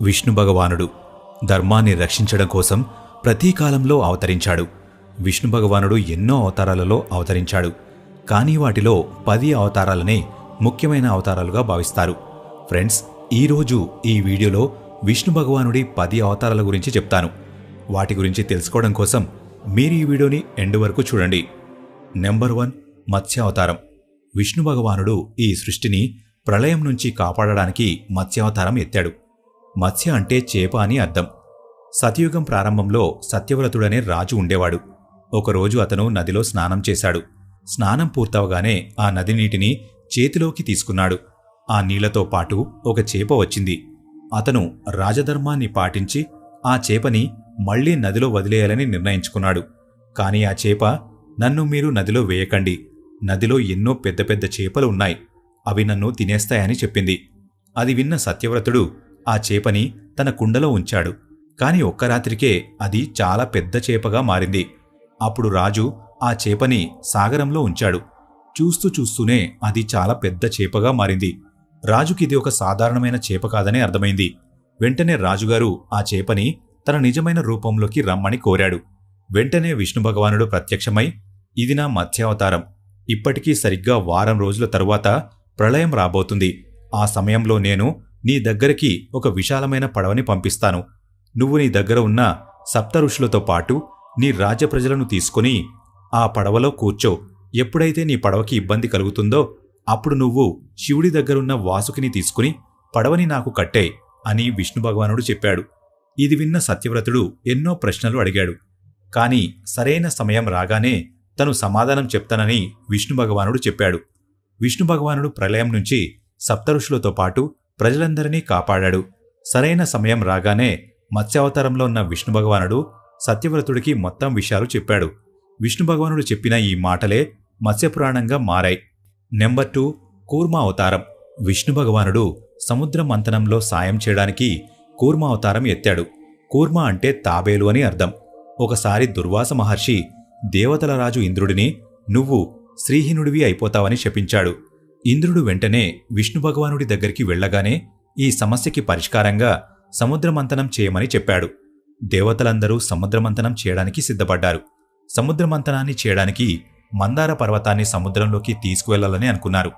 విష్ణు భగవానుడు ధర్మాన్ని రక్షించడం కోసం ప్రతి కాలంలో అవతరించాడు. విష్ణు భగవానుడు ఎన్నో అవతారాలలో అవతరించాడు. కానీ వాటిలో పది అవతారాలనే ముఖ్యమైన అవతారాలుగా భావిస్తారు. ఫ్రెండ్స్ ఈరోజు ఈ వీడియోలో విష్ణు భగవానుడి పది అవతారాల గురించి చెప్తాను. వాటి గురించి తెలుసుకోవడం కోసం మీరు ఈ వీడియోని ఎండ్ వరకు చూడండి. నెంబర్ వన్ మత్స్య అవతారం. విష్ణు భగవానుడు ఈ సృష్టిని ప్రళయం నుంచి కాపాడడానికి మత్స్యావతారం ఎత్తాడు. మత్స్య అంటే చేప అని అర్థం. సతయుగం ప్రారంభంలో సత్యవ్రతుడనే రాజు ఉండేవాడు. ఒకరోజు అతను నదిలో స్నానం చేశాడు. స్నానం పూర్తవగానే ఆ నది నీటిని చేతిలోకి తీసుకున్నాడు. ఆ నీళ్ళతో పాటు ఒక చేప వచ్చింది. అతను రాజధర్మాన్ని పాటించి ఆ చేపని మళ్ళీ నదిలో వదిలేయాలని నిర్ణయించుకున్నాడు. కాని ఆ చేప నన్ను మీరు నదిలో వేయకండి. నదిలో ఎన్నో పెద్ద పెద్ద చేపలు ఉన్నాయి. అవి నన్ను తినేస్తాయని చెప్పింది. అది విన్న సత్యవ్రతుడు ఆ చేపని తన కుండలో ఉంచాడు. కాని ఒక్క రాత్రికే అది చాలా పెద్ద చేపగా మారింది. అప్పుడు రాజు ఆ చేపని సాగరంలో ఉంచాడు. చూస్తూ చూస్తూనే అది చాలా పెద్ద చేపగా మారింది. రాజుకిది ఒక సాధారణమైన చేప కాదని అర్థమైంది. వెంటనే రాజుగారు ఆ చేపని తన నిజమైన రూపంలోకి రమ్మని కోరాడు. వెంటనే విష్ణు భగవానుడు ప్రత్యక్షమై ఇది నా మత్స్యావతారం ఇప్పటికీ సరిగ్గా వారం రోజుల తరువాత ప్రళయం రాబోతుంది. ఆ సమయంలో నేను నీ దగ్గరికి ఒక విశాలమైన పడవని పంపిస్తాను. నువ్వు నీ దగ్గర ఉన్న సప్తఋషులతో పాటు నీ రాజ్య ప్రజలను తీసుకుని ఆ పడవలో కూర్చో. ఎప్పుడైతే నీ పడవకి ఇబ్బంది కలుగుతుందో అప్పుడు నువ్వు శివుడి దగ్గరున్న వాసుకిని తీసుకుని పడవని నాకు కట్టే అని విష్ణు భగవానుడు చెప్పాడు. ఇది విన్న సత్యవ్రతుడు ఎన్నో ప్రశ్నలు అడిగాడు. కాని సరైన సమయం రాగానే తను సమాధానం చెప్తానని విష్ణు భగవానుడు చెప్పాడు. విష్ణు భగవానుడు ప్రళయం నుంచి సప్తఋషులతో పాటు ప్రజలందరినీ కాపాడాడు. సరైన సమయం రాగానే మత్స్యావతారంలో ఉన్న విష్ణు భగవానుడు సత్యవ్రతుడికి మొత్తం విషయాలు చెప్పాడు. విష్ణు భగవానుడు చెప్పిన ఈ మాటలే మత్స్యపురాణంగా మారాయి. Number two కూర్మావతారం. విష్ణు భగవానుడు సముద్ర మంతనంలో సాయం చేయడానికి కూర్మావతారం ఎత్తాడు. కూర్మ అంటే తాబేలు అని అర్థం. ఒకసారి దుర్వాస మహర్షి దేవతల రాజు ఇంద్రుడిని నువ్వు శ్రీహీనుడివి అయిపోతావని శపించాడు. ఇంద్రుడు వెంటనే విష్ణు భగవానుడి దగ్గరికి వెళ్ళగానే ఈ సమస్యకి పరిష్కారంగా సముద్రమంతనం చేయమని చెప్పాడు. దేవతలందరూ సముద్రమంతనం చేయడానికి సిద్ధపడ్డారు. సముద్రమంతనాన్ని చేయడానికి మందార పర్వతాన్ని సముద్రంలోకి తీసుకువెళ్ళాలని అనుకున్నారు.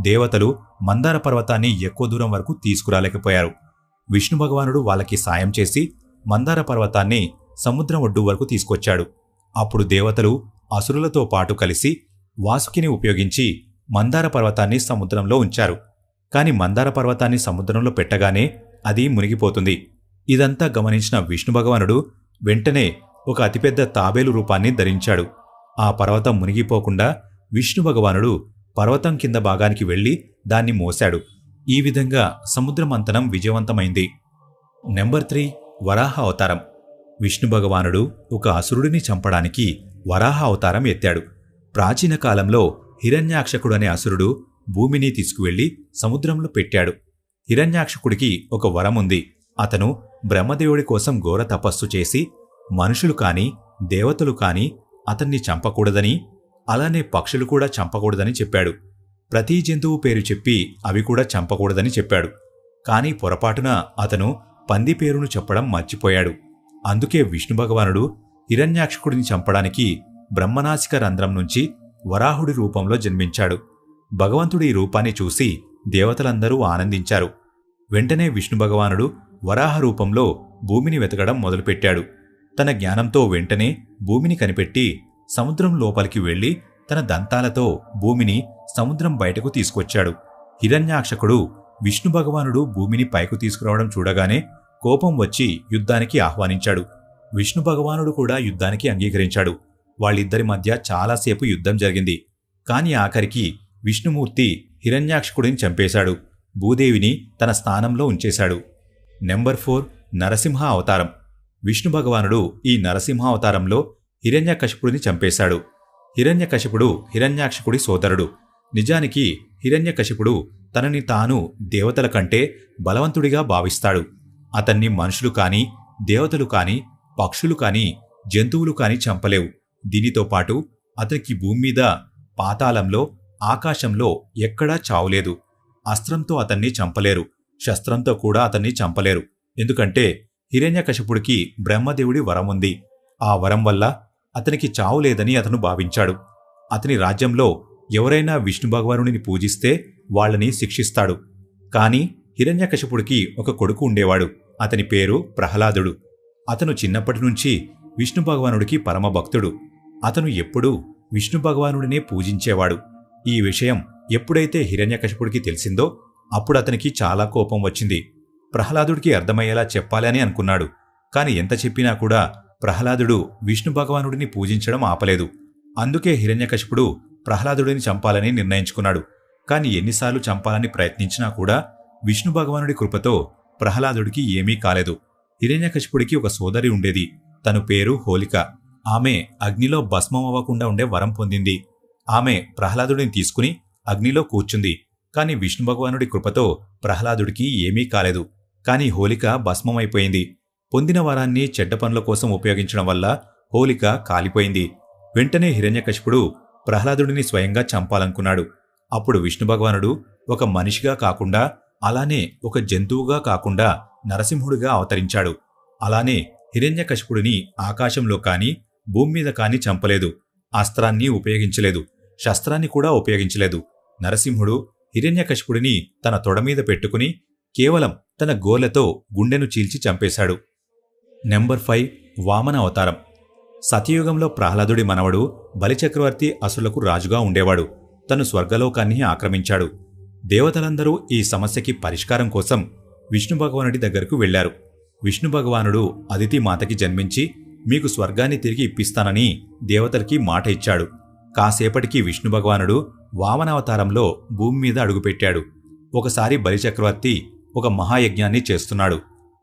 దేవతలు మందార పర్వతాన్ని ఎక్కువ దూరం వరకు తీసుకురాలేకపోయారు. విష్ణు భగవానుడు వాళ్ళకి సాయం చేసి మందార పర్వతాన్ని సముద్రం ఒడ్డు వరకు తీసుకొచ్చాడు. అప్పుడు దేవతలు అసురులతో పాటు కలిసి వాసుకిని ఉపయోగించి మందార పర్వతాన్ని సముద్రంలో ఉంచారు. కాని మందార పర్వతాన్ని సముద్రంలో పెట్టగానే అది మునిగిపోతుంది. ఇదంతా గమనించిన విష్ణు భగవానుడు వెంటనే ఒక అతిపెద్ద తాబేలు రూపాన్ని ధరించాడు. ఆ పర్వతం మునిగిపోకుండా విష్ణు భగవానుడు పర్వతం కింద భాగానికి వెళ్ళి దాన్ని మోశాడు. ఈ విధంగా సముద్రమంతనం విజయవంతమైంది. నెంబర్ త్రీ వరాహ అవతారం. విష్ణు భగవానుడు ఒక అసురుడిని చంపడానికి వరాహ అవతారం ఎత్తాడు. ప్రాచీన కాలంలో హిరణ్యాక్షకుడనే అసురుడు భూమిని తీసుకువెళ్ళి సముద్రంలో పెట్టాడు. హిరణ్యాక్షకుడికి ఒక వరం ఉంది అతను బ్రహ్మదేవుడి కోసం ఘోర తపస్సు చేసి మనుషులు కాని దేవతలు కాని అతన్ని చంపకూడదని అలానే పక్షులు కూడా చంపకూడదని చెప్పాడు. ప్రతి జంతువు పేరు చెప్పి అవి కూడా చంపకూడదని చెప్పాడు. కాని పొరపాటున అతను పంది పేరును చెప్పడం మర్చిపోయాడు. అందుకే విష్ణు భగవానుడు హిరణ్యాక్షకుడిని చంపడానికి బ్రహ్మనాసిక రంధ్రం నుంచి వరాహుడి రూపంలో జన్మించాడు. భగవంతుడి ఈ రూపాన్ని చూసి దేవతలందరూ ఆనందించారు. వెంటనే విష్ణు భగవానుడు వరాహ రూపంలో భూమిని వెతకడం మొదలుపెట్టాడు. తన జ్ఞానంతో వెంటనే భూమిని కనిపెట్టి సముద్రం లోపలికి వెళ్ళి తన దంతాలతో భూమిని సముద్రం బయటకు తీసుకొచ్చాడు. హిరణ్యాక్షకుడు విష్ణు భగవానుడు భూమిని పైకు తీసుకురావడం చూడగానే కోపం వచ్చి యుద్ధానికి ఆహ్వానించాడు. విష్ణు భగవానుడు కూడా యుద్ధానికి అంగీకరించాడు. వాళ్ళిద్దరి మధ్య చాలాసేపు యుద్ధం జరిగింది. కాని ఆఖరికి విష్ణుమూర్తి హిరణ్యాక్షకుడిని చంపేశాడు. భూదేవిని తన స్థానంలో ఉంచేశాడు. నెంబర్ ఫోర్ నరసింహ అవతారం. విష్ణు భగవానుడు ఈ నరసింహ అవతారంలో హిరణ్యకశిపుడిని చంపేశాడు. హిరణ్యకశిపుడు హిరణ్యాక్షకుడి సోదరుడు. నిజానికి హిరణ్యకశిపుడు తనని తాను దేవతల కంటే బలవంతుడిగా భావిస్తాడు. అతన్ని మనుషులు కాని దేవతలు కాని పక్షులు కాని జంతువులు కాని చంపలేవు. దీనితో పాటు అతనికి భూమి మీద పాతాళంలో ఆకాశంలో ఎక్కడా చావులేదు అస్త్రంతో అతన్ని చంపలేరు. శస్త్రంతో కూడా అతన్ని చంపలేరు. ఎందుకంటే హిరణ్యకశపుడికి బ్రహ్మదేవుడి వరం ఉంది. ఆ వరం వల్ల అతనికి చావు లేదని అతను భావించాడు. అతని రాజ్యంలో ఎవరైనా విష్ణు భగవానుడిని పూజిస్తే వాళ్ళని శిక్షిస్తాడు. కాని హిరణ్యకశపుడికి ఒక కొడుకు ఉండేవాడు. అతని పేరు ప్రహ్లాదుడు. అతను చిన్నప్పటి నుంచి విష్ణు భగవానుడికి పరమభక్తుడు. అతను ఎప్పుడూ విష్ణు భగవానుడినే పూజించేవాడు. ఈ విషయం ఎప్పుడైతే హిరణ్యకశపుడికి తెలిసిందో అప్పుడు అతనికి చాలా కోపం వచ్చింది. ప్రహ్లాదుడికి అర్థమయ్యేలా చెప్పాలని అనుకున్నాడు. కాని ఎంత చెప్పినా కూడా ప్రహ్లాదుడు విష్ణు భగవానుడిని పూజించడం ఆపలేదు. అందుకే హిరణ్యకశిపుడు ప్రహ్లాదుడిని చంపాలని నిర్ణయించుకున్నాడు. కాని ఎన్నిసార్లు చంపాలని ప్రయత్నించినా కూడా విష్ణు భగవానుడి కృపతో ప్రహ్లాదుడికి ఏమీ కాలేదు. హిరణ్యకశిపుడికి ఒక సోదరి ఉండేది. తను పేరు హోలిక. ఆమె అగ్నిలో భస్మం అవ్వకుండా ఉండే వరం పొందింది. ఆమె ప్రహ్లాదుడిని తీసుకుని అగ్నిలో కూర్చుంది. కాని విష్ణు భగవానుడి కృపతో ప్రహ్లాదుడికి ఏమీ కాలేదు. కాని హోలిక భస్మమైపోయింది. పొందిన వరాన్ని చెడ్డ పనుల కోసం ఉపయోగించడం వల్ల హోలిక కాలిపోయింది. వెంటనే హిరణ్యకశిపుడు ప్రహ్లాదుడిని స్వయంగా చంపాలనుకున్నాడు. అప్పుడు విష్ణు భగవానుడు ఒక మనిషిగా కాకుండా అలానే ఒక జంతువుగా కాకుండా నరసింహుడిగా అవతరించాడు. అలానే హిరణ్యకశిపుడిని ఆకాశంలో కాని భూమి మీద కాని చంపలేదు. అస్త్రాన్ని ఉపయోగించలేదు. శస్త్రాన్ని కూడా ఉపయోగించలేదు. నరసింహుడు హిరణ్యకశిపుడిని తన తొడమీద పెట్టుకుని కేవలం తన గోలతో గుండెను చీల్చి చంపేశాడు. నెంబర్ ఫైవ్ వామన అవతారం. సతయుగంలో ప్రహ్లాదుడి మనవడు బలిచక్రవర్తి అసులకు రాజుగా ఉండేవాడు. తను స్వర్గలోకాన్ని ఆక్రమించాడు. దేవతలందరూ ఈ సమస్యకి పరిష్కారం కోసం విష్ణు భగవానుడి దగ్గరకు వెళ్ళారు విష్ణు భగవానుడు అదితి మాతకి జన్మించి మీకు స్వర్గాన్ని తిరిగి ఇప్పిస్తానని దేవతలకి మాట ఇచ్చాడు. కాసేపటికి విష్ణు భగవానుడు వామనావతారంలో భూమి మీద అడుగుపెట్టాడు. ఒకసారి బలిచక్రవర్తి ఒక మహాయజ్ఞాన్ని చేస్తున్నాడు.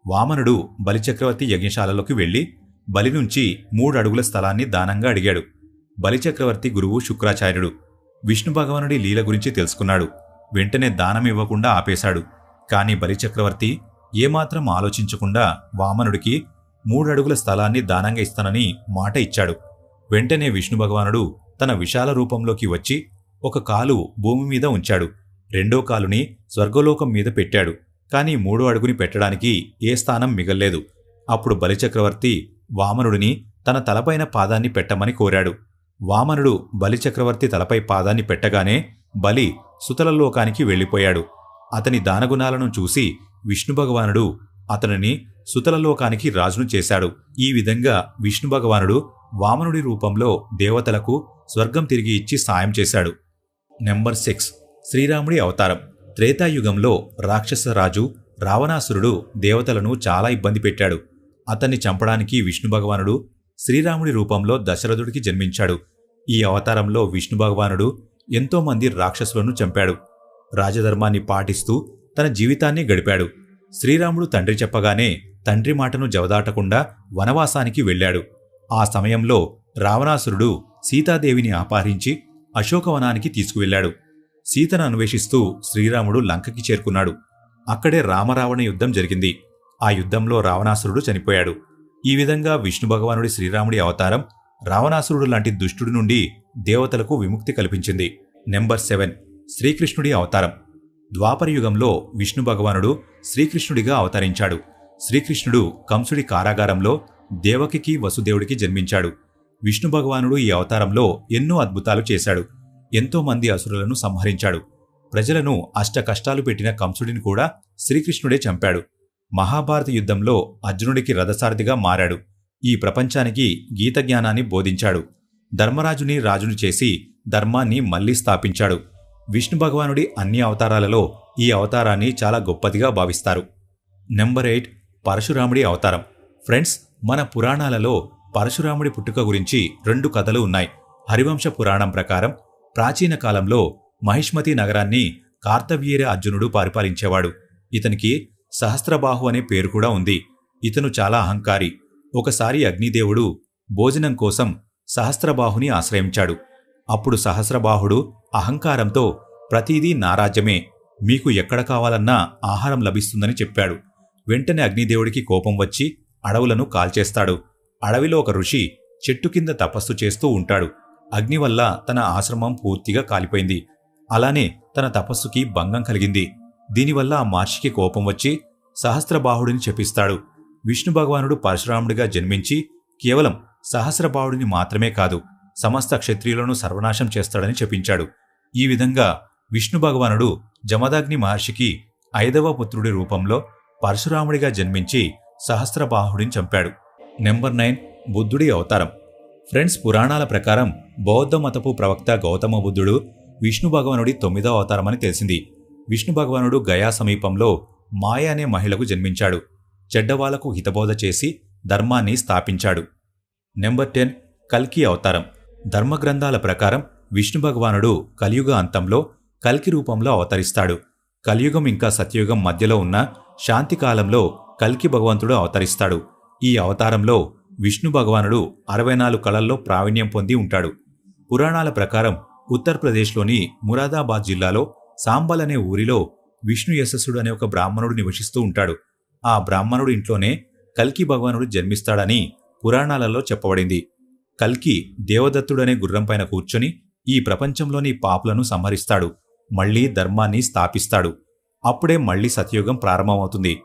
వామనుడు బలిచక్రవర్తి యజ్ఞశాలలోకి వెళ్ళి బలి నుంచి మూడు అడుగుల స్థలాన్ని దానంగా అడిగాడు. బలిచక్రవర్తి గురువు శుక్రాచార్యుడు విష్ణు భగవానుడి లీల గురించి తెలుసుకున్నాడు. వెంటనే దానం ఇవ్వకుండా ఆపేశాడు. కాని బలిచక్రవర్తి ఏమాత్రం ఆలోచించకుండా వామనుడికి మూడు అడుగుల స్థలాన్ని దానంగా ఇస్తానని మాట ఇచ్చాడు. వెంటనే విష్ణు భగవానుడు తన విశాల రూపంలోకి వచ్చి ఒక కాలు భూమి మీద ఉంచాడు. రెండో కాలుని స్వర్గలోకం మీద పెట్టాడు. కానీ మూడో అడుగుని పెట్టడానికి ఏ స్థానం మిగల్లేదు. అప్పుడు బలిచక్రవర్తి వామనుడిని తన తలపైన పాదాన్ని పెట్టమని కోరాడు. వామనుడు బలిచక్రవర్తి తలపై పాదాన్ని పెట్టగానే బలి సుతలలోకానికి వెళ్ళిపోయాడు. అతని దానగుణాలను చూసి విష్ణు భగవానుడు అతనిని సుతలలోకానికి రాజును చేశాడు. ఈ విధంగా విష్ణు భగవానుడు వామనుడి రూపంలో దేవతలకు స్వర్గం తిరిగి ఇచ్చి సాయం చేశాడు. Number six. శ్రీరాముడి అవతారం. త్రేతాయుగంలో రాక్షసరాజు రావణాసురుడు దేవతలను చాలా ఇబ్బంది పెట్టాడు. అతన్ని చంపడానికి విష్ణు భగవానుడు శ్రీరాముడి రూపంలో దశరథుడికి జన్మించాడు. ఈ అవతారంలో విష్ణు భగవానుడు ఎంతోమంది రాక్షసులను చంపాడు. రాజధర్మాన్ని పాటిస్తూ తన జీవితాన్ని గడిపాడు. శ్రీరాముడు తండ్రి చెప్పగానే తండ్రి మాటను జవదాటకుండా వనవాసానికి వెళ్ళాడు. ఆ సమయంలో రావణాసురుడు సీతాదేవిని అపహరించి అశోకవనానికి తీసుకువెళ్ళాడు. సీతను అన్వేషిస్తూ శ్రీరాముడు లంకకి చేరుకున్నాడు. అక్కడే రామరావణ యుద్ధం జరిగింది. ఆ యుద్ధంలో రావణాసురుడు చనిపోయాడు. ఈ విధంగా విష్ణు భగవానుడి శ్రీరాముడి అవతారం రావణాసురుడు లాంటి దుష్టుడి నుండి దేవతలకు విముక్తి కల్పించింది. Number seven. శ్రీకృష్ణుడి అవతారం. ద్వాపరయుగంలో విష్ణు భగవానుడు శ్రీకృష్ణుడిగా అవతరించాడు. శ్రీకృష్ణుడు కంసుడి కారాగారంలో దేవకికి వసుదేవుడికి జన్మించాడు. విష్ణు భగవానుడు ఈ అవతారంలో ఎన్నో అద్భుతాలు చేశాడు. ఎంతోమంది అసురులను సంహరించాడు. ప్రజలను అష్ట కష్టాలు పెట్టిన కంసుడిని కూడా శ్రీకృష్ణుడే చంపాడు. మహాభారత యుద్ధంలో అర్జునుడికి రథసారథిగా మారాడు. ఈ ప్రపంచానికి గీతజ్ఞానాన్ని బోధించాడు. ధర్మరాజుని రాజును చేసి ధర్మాన్ని మళ్ళీ స్థాపించాడు. విష్ణు భగవానుడి అన్ని అవతారాలలో ఈ అవతారాన్ని చాలా గొప్పదిగా భావిస్తారు. నెంబర్ ఎయిట్ పరశురాముడి అవతారం. ఫ్రెండ్స్ మన పురాణాలలో పరశురాముడి పుట్టుక గురించి రెండు కథలు ఉన్నాయి. హరివంశ పురాణం ప్రకారం ప్రాచీన కాలంలో మహిష్మతి నగరాన్ని కార్తవీర్య అర్జునుడు పరిపాలించేవాడు. ఇతనికి సహస్రబాహు అనే పేరు కూడా ఉంది. ఇతను చాలా అహంకారి. ఒకసారి అగ్నిదేవుడు భోజనం కోసం సహస్రబాహుని ఆశ్రయించాడు. అప్పుడు సహస్రబాహుడు అహంకారంతో ప్రతీదీ నారాజ్యమే మీకు ఎక్కడ కావాలన్నా ఆహారం లభిస్తుందని చెప్పాడు. వెంటనే అగ్నిదేవుడికి కోపం వచ్చి అడవులను కాల్చేస్తాడు. అడవిలో ఒక ఋషి చెట్టు కింద తపస్సు చేస్తూ ఉంటాడు. అగ్ని వల్ల తన ఆశ్రమం పూర్తిగా కాలిపోయింది. అలానే తన తపస్సుకి భంగం కలిగింది. దీనివల్ల ఆ మహర్షికి కోపం వచ్చి సహస్రబాహుడిని చెప్పిస్తాడు విష్ణు భగవానుడు పరశురాముడిగా జన్మించి కేవలం సహస్రబాహుడిని మాత్రమే కాదు సమస్త క్షత్రియులను సర్వనాశం చేస్తాడని చెప్పించాడు. ఈ విధంగా విష్ణు భగవానుడు జమదాగ్ని మహర్షికి ఐదవ పుత్రుడి రూపంలో పరశురాముడిగా జన్మించి సహస్రబాహుడిని చంపాడు. నెంబర్ నైన్ బుద్ధుడి అవతారం. ఫ్రెండ్స్ పురాణాల ప్రకారం బౌద్ధ మతపు ప్రవక్త గౌతమ బుద్ధుడు విష్ణు భగవానుడి తొమ్మిదవ అవతారమని తెలిసింది. విష్ణు భగవానుడు గయా సమీపంలో మాయ అనే మహిళకు జన్మించాడు. చెడ్డవాళ్ళకు హితబోధ చేసి ధర్మాన్ని స్థాపించాడు. నెంబర్ టెన్ కల్కి అవతారం. ధర్మగ్రంథాల ప్రకారం విష్ణు భగవానుడు కలియుగ అంతంలో కల్కి రూపంలో అవతరిస్తాడు. కలియుగం ఇంకా సత్యయుగం మధ్యలో ఉన్న శాంతి కాలంలో కల్కి భగవంతుడు అవతరిస్తాడు. ఈ అవతారంలో విష్ణు భగవానుడు అరవై నాలుగు కళల్లో ప్రావీణ్యం పొంది ఉంటాడు. పురాణాల ప్రకారం ఉత్తరప్రదేశ్లోని మురాదాబాద్ జిల్లాలో సాంబల్ అనే ఊరిలో విష్ణు యశస్సుడు అనే ఒక బ్రాహ్మణుడు నివసిస్తూ ఉంటాడు. ఆ బ్రాహ్మణుడు ఇంట్లోనే కల్కి భగవానుడు జన్మిస్తాడని పురాణాలలో చెప్పబడింది. కల్కి దేవదత్తుడనే గుర్రంపైన కూర్చొని ఈ ప్రపంచంలోని పాపులను సంహరిస్తాడు. మళ్ళీ ధర్మాన్ని స్థాపిస్తాడు. అప్పుడే మళ్ళీ సత్యయుగం ప్రారంభమవుతుంది.